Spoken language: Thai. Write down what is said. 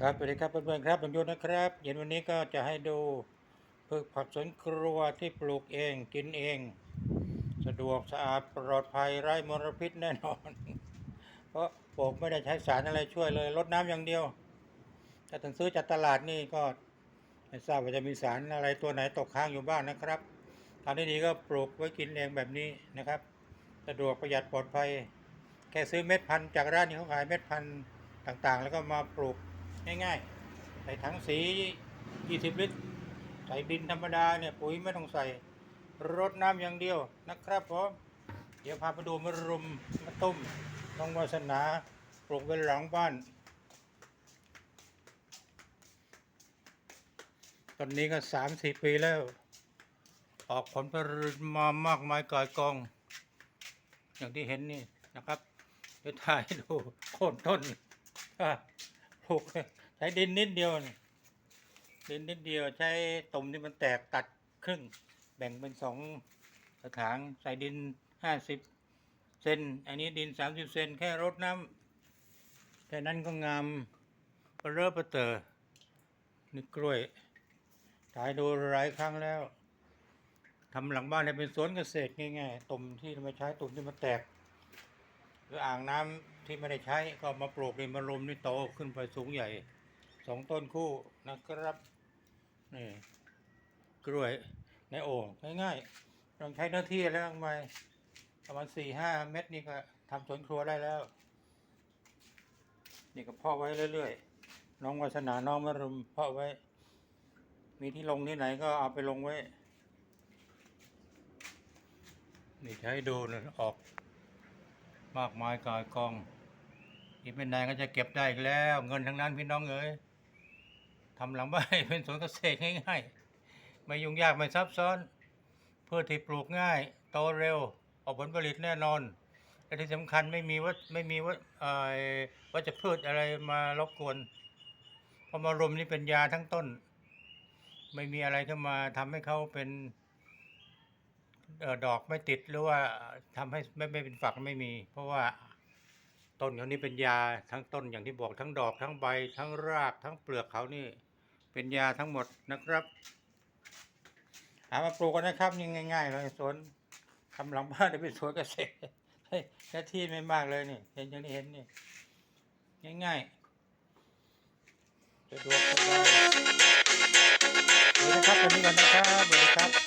ครับสวัสดีครับเพื่อนๆครับผมยุทธนะครับ เย็นวันนี้ก็จะให้ดูพืชผักสวนครัวที่ปลูกเองกินเอง สะดวกสะอาดปลอดภัยไร้มลพิษแน่นอน เพราะปลูกไม่ได้ใช้สารอะไรช่วยเลยรดน้ำอย่างเดียวถ้าถึงซื้อจากตลาดนี่ก็ไม่ทราบว่าจะมีสารอะไรตัวไหนตกค้างอยู่บ้างนะครับทางที่ดีก็ปลูกไว้กินเองแบบนี้นะครับ สะดวกประหยัดปลอดภัย แค่ซื้อเม็ดพันธุ์จากร้านที่เขาขายเม็ดพันธุ์ต่างๆ แล้วก็มาปลูก ง่ายๆ ใส่ถังสี 20 ลิตร ใส่ดินธรรมดาเนี่ยปุ๋ยไม่ต้องใส่รดน้ำอย่างเดียวนะครับผมเดี๋ยวพาไปดูมะรุมมะตุ้มต้องวาสนาปลูกไว้หลังบ้านตอนนี้ก็สามสี่ปีแล้ว ออกผลผลิตมามากมายก่ายกอง อย่างที่เห็นนี่นะครับเดี๋ยวถ่ายดูโค่นต้นอะ ปลูกใช้ดินนิดเดียวนี่ดินนิดเดียว ใช้ตุ่มที่มันแตกตัดครึ่ง แบ่งเป็นสองกระถางใส่ดินห้าสิบเซนอันนี้ดินสามสิบเซนแค่รดน้ำแค่นั้นก็งามเประเปอเตอนี่กล้วยถ่ายดูหลายครั้งแล้วทำหลังบ้านให้เป็นสวนเกษตรง่ายๆตุ่มที่ไม่ใช้ตุ่มที่มันแตก หรืออ่างน้ำที่ไม่ได้ใช้ก็มาปลูกในมะรุมนี่โตขึ้นไปสูงใหญ่สองต้นคู่นะครับนี่กล้วยในโอ่งง่ายๆต้องใช้เนื้อที่แล้วทำไมประมาณสี่ห้าเม็ดนี่ก็ทำสวนครัวได้แล้ว นี่ก็พาะไว้เรื่อยๆน้องวัฒนาน้องมะรุมพาะไว้ มีที่ลงที่ไหนก็เอาไปลงไว้นี่ให้ดูนะออก มากมายกายกอง อีกไม่นานก็จะเก็บได้อีกแล้ว เงินทั้งนั้นพี่น้องเอ๋ยทำหลังบ้านเป็นสวนเกษตรง่ายๆ ไม่ยุ่งยากไม่ซับซ้อนเพืชที่ปลูกง่ายโตเร็วออกผลผลิตแน่นอนและที่สำคัญไม่มีวัตไม่มีวัตเอ่อวัชพืชอะไรมารบกวนพราะมารมนี่เป็นยาทั้งต้น ไม่มีอะไรเข้ามาทำให้เขาเป็น เออดอกไม่ติดหรือว่าทำให้ไม่ไม่เป็นฝักไม่มี เพราะว่าต้นเขานี่เป็นยาทั้งต้นอย่างที่บอกทั้งดอกทั้งใบ ทั้งรากทั้งเปลือกเขานี่เป็นยาทั้งหมดนะครับหามาปลูกกันนะครับนี่ง่ายๆเลยสวนทำหลังบ้านได้เป็นสวนเกษตรเฮ้ยแค่ที่ไม่มากเลยนี่เห็นอย่างที่เห็นนี่ง่ายๆสะดวกสบายสวัสดีครับวันนี้กันนะครับสวัสดีครับ